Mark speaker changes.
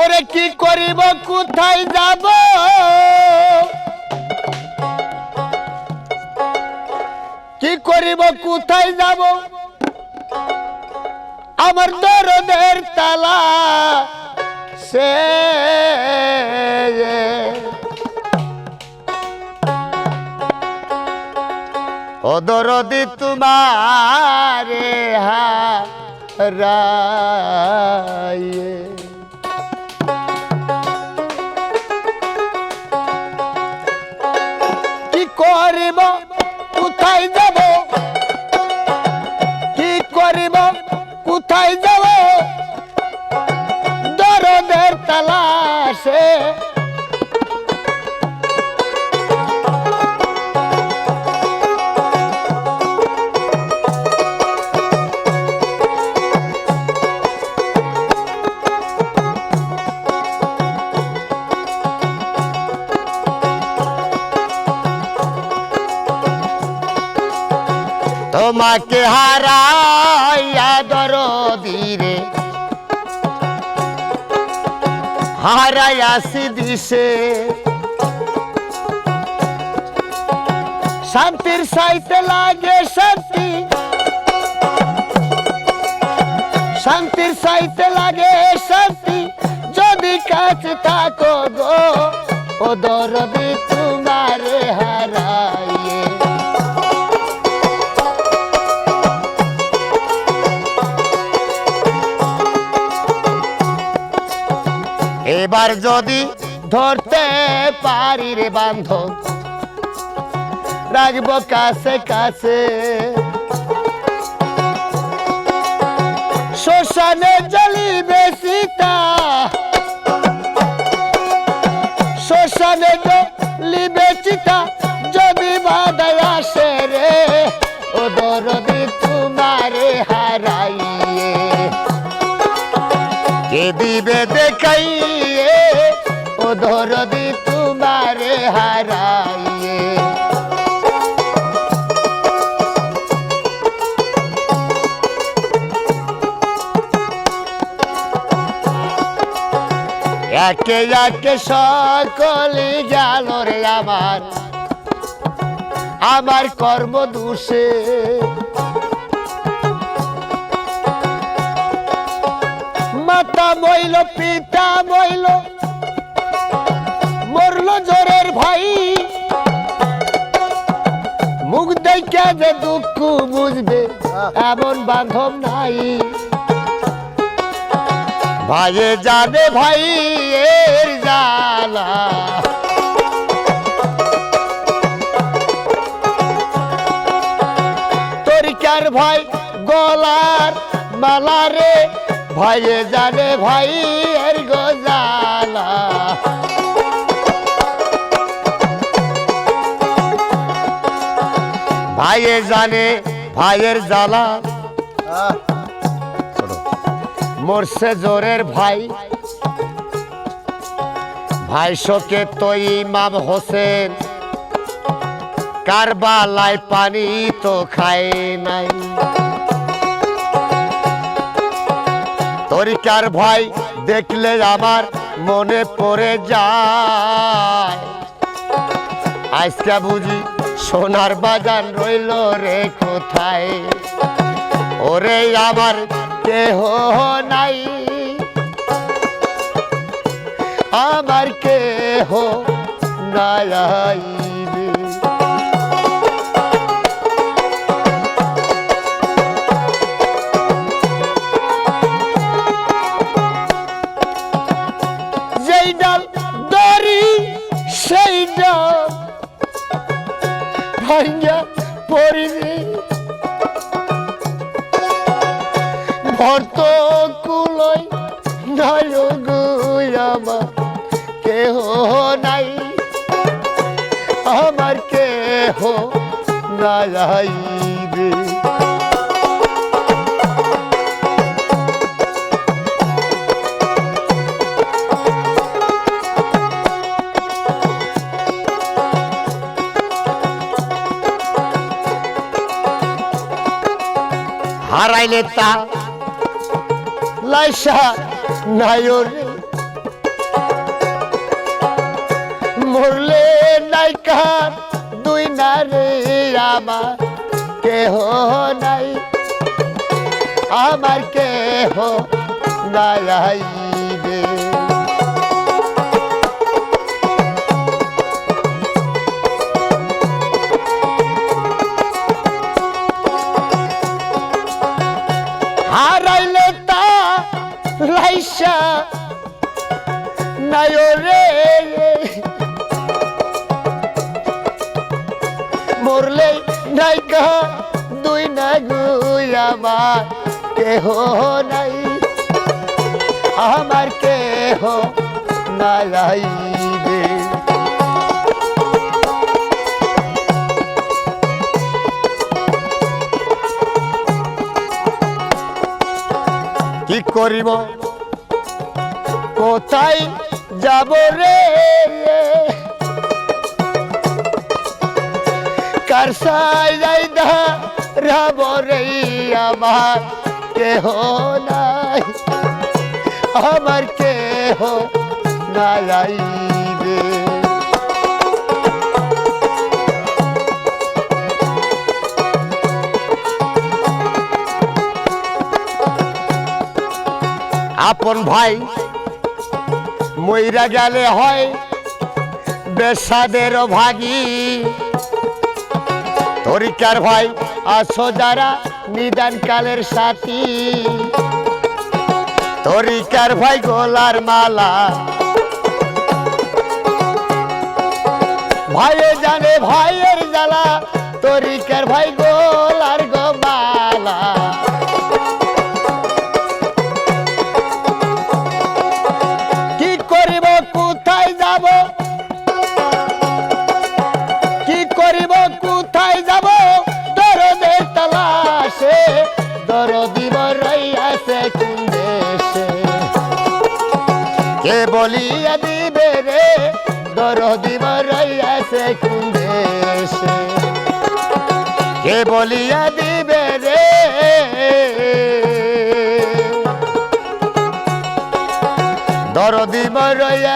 Speaker 1: ওরে কি করিব, কোথায় যাব? কি করিব, কোথায় যাব? আমার দরদের তালা সে ও দরদি তোমারে হারায়ে কি কোথায় যাব। দরদের তালাশে তোমাকে হারাইয়া দরদিরে হারাইয়াছি দিশে শান্তির সাইতে লাগে শান্তি। শান্তির সাইতে লাগে শান্তি। যদি কাছে থাকো গো, ও দরদি এবার যদি ধরতে পারি রে বান্ধব, রাখব কাছে কাছে। শ্মশানে জ্বলিবে সীতা শ্মশানে জ্বলিবে চিতা যদি বাধায় আসে রে, ও দরদি একে একে সকলে গেল রে আমার। আমার কর্ম দোষে। মাতা মইল পিতা মইল মরল জোরের ভাই। মুখ দেখে যে দুঃখ বুঝবে এমন বান্ধব নাই। ভাইয়ে জানে ভাই এর জ্বালা। তরিকার ভাই গলার মালা রে ভাইয়ে জানে ভাই এর গজালা ভাইয়ে জানে ভাইয়ের জ্বালা। মরছে জোরের ভাই। ভাই শোকে তো ইমাম হোসেন। কারবালায় পানি তো খায় নাই। তরিকার ভাই দেখলে আমার মনে পড়ে যায়। আজকে বুঝি সোনার বাজার রইল রে কোথায়? ওরে আমার কেহ নাই আমার কেহ নাই। যেই ডাল দড়ি সেই ডাল ভাঙ্গা পড়িনি ভর্ত কুলই গুই আমার কেহ নাই। আমার কেহ নাই রে হারাইলে তা লাইসা নায়র মরলে নাইকা দুই নারে আমার কেহ নাই। আমার কেহ নাই। নাই রে। মরলে নাই গা দুই না গুই আমার কেহ নাই। আমার কেহ নাই রে। কি করিব? কোথায় যাব রে। কার সাই যাই দা রাব রে আমার কেহ নাই। আমার কেহ নাই আপন ভাই মইরা গেলে হয় বেসাদের ভাগি। তরিকার ভাই, আসো যারা নিদান কালের সাথী। তরিকার ভাই, গোলার মালা। ভাইয়ে জানে ভাইয়ের জ্বালা, তরিকার ভাই, গোলার গোমালা দরদিব রইয়াছে কে বলিয়া দিবে রে? দরদিব রইয়াছে কোন দেশে? কে দিবে রে? মরয়াছে